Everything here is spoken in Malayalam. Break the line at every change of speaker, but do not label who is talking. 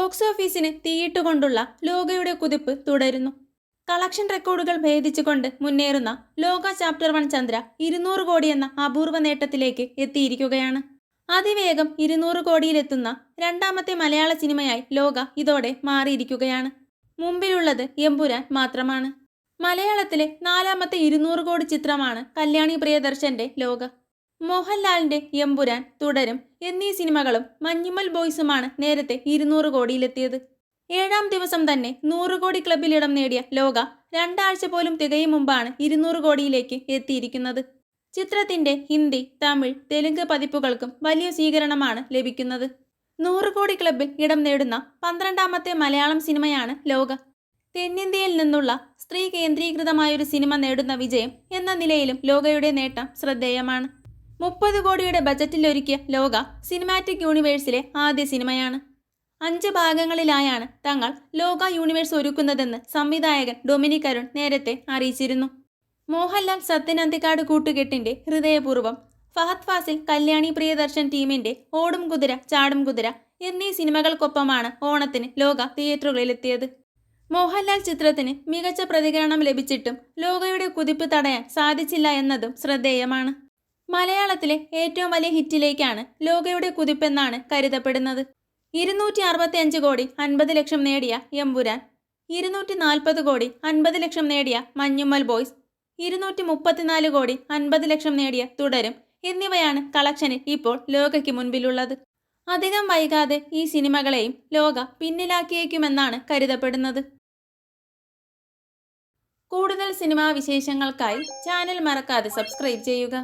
ബോക്സ് ഓഫീസിന് തീയിട്ടുകൊണ്ടുള്ള ലോകയുടെ കുതിപ്പ് തുടരുന്നു. കളക്ഷൻ റെക്കോർഡുകൾ ഭേദിച്ചുകൊണ്ട് മുന്നേറുന്ന ലോക ചാപ്റ്റർ വൺ ചന്ദ്ര ഇരുന്നൂറ് കോടി എന്ന അപൂർവ നേട്ടത്തിലേക്ക് എത്തിയിരിക്കുകയാണ്. അതിവേഗം ഇരുന്നൂറ് കോടിയിലെത്തുന്ന രണ്ടാമത്തെ മലയാള സിനിമയായി ലോക ഇതോടെ മാറിയിരിക്കുകയാണ്. മുമ്പിലുള്ളത് എമ്പുരാൻ മാത്രമാണ്. മലയാളത്തിലെ നാലാമത്തെ ഇരുന്നൂറ് കോടി ചിത്രമാണ് കല്യാണി പ്രിയദർശന്റെ ലോക. മോഹൻലാലിന്റെ എമ്പുരാൻ തുടരും എന്നീ സിനിമകളും മഞ്ഞുമൽ ബോയ്സുമാണ് നേരത്തെ ഇരുന്നൂറ് കോടിയിലെത്തിയത്. ഏഴാം ദിവസം തന്നെ നൂറ് കോടി ക്ലബിലിടം നേടിയ ലോക രണ്ടാഴ്ച പോലും തികയും മുമ്പാണ് ഇരുന്നൂറ് കോടിയിലേക്ക് എത്തിയിരിക്കുന്നത്. ചിത്രത്തിന്റെ ഹിന്ദി തമിഴ് തെലുങ്ക് പതിപ്പുകൾക്കും വലിയ സ്വീകരണമാണ് ലഭിക്കുന്നത്. നൂറ് കോടി ക്ലബിൽ ഇടം നേടുന്ന പന്ത്രണ്ടാമത്തെ മലയാളം സിനിമയാണ് ലോക. തെന്നിന്ത്യയിൽ നിന്നുള്ള സ്ത്രീ കേന്ദ്രീകൃതമായൊരു സിനിമ നേടുന്ന വിജയം എന്ന നിലയിലും ലോകയുടെ നേട്ടം ശ്രദ്ധേയമാണ്. മുപ്പത് കോടിയുടെ ബജറ്റിലൊരുക്കിയ ലോക സിനിമാറ്റിക് യൂണിവേഴ്സിലെ ആദ്യ സിനിമയാണ് അഞ്ച് ഭാഗങ്ങളിലായാണ് തങ്ങൾ ലോക യൂണിവേഴ്സ് ഒരുക്കുന്നതെന്ന് സംവിധായകൻ ഡൊമിനിക് അരുൺ നേരത്തെ അറിയിച്ചിരുന്നു. മോഹൻലാൽ സത്യനന്തിക്കാട് കൂട്ടുകെട്ടിന്റെ ഹൃദയപൂർവം ഫഹദ് ഫാസിൽ കല്യാണി പ്രിയദർശൻ ടീമിന്റെ ഓടും കുതിര ചാടും കുതിര എന്നീ സിനിമകൾക്കൊപ്പമാണ് ഓണത്തിന് ലോക തിയേറ്ററുകളിലെത്തിയത്. മോഹൻലാൽ ചിത്രത്തിന് മികച്ച പ്രതികരണം ലഭിച്ചിട്ടും ലോകയുടെ കുതിപ്പ് തടയാൻ സാധിച്ചില്ല എന്നതും ശ്രദ്ധേയമാണ്. മലയാളത്തിലെ ഏറ്റവും വലിയ ഹിറ്റിലേക്കാണ് ലോകയുടെ കുതിപ്പെന്നാണ് കരുതപ്പെടുന്നത്. ഇരുന്നൂറ്റി അറുപത്തി അഞ്ച് കോടി അൻപത് ലക്ഷം നേടിയ എമ്പുരാൻ ഇരുന്നൂറ്റി നാൽപ്പത് കോടി അൻപത് ലക്ഷം നേടിയ മഞ്ഞുമ്മൽ ബോയ്സ് ഇരുന്നൂറ്റി മുപ്പത്തിനാല് കോടി അൻപത് ലക്ഷം നേടിയ തുടരും എന്നിവയാണ് കളക്ഷനിൽ ഇപ്പോൾ ലോകയ്ക്ക് മുൻപിലുള്ളത്. അധികം വൈകാതെ ഈ സിനിമകളെയും ലോക പിന്നിലാക്കിയേക്കുമെന്നാണ് കരുതപ്പെടുന്നത്. കൂടുതൽ സിനിമാ വിശേഷങ്ങൾക്കായി ചാനൽ മറക്കാതെ സബ്സ്ക്രൈബ് ചെയ്യുക.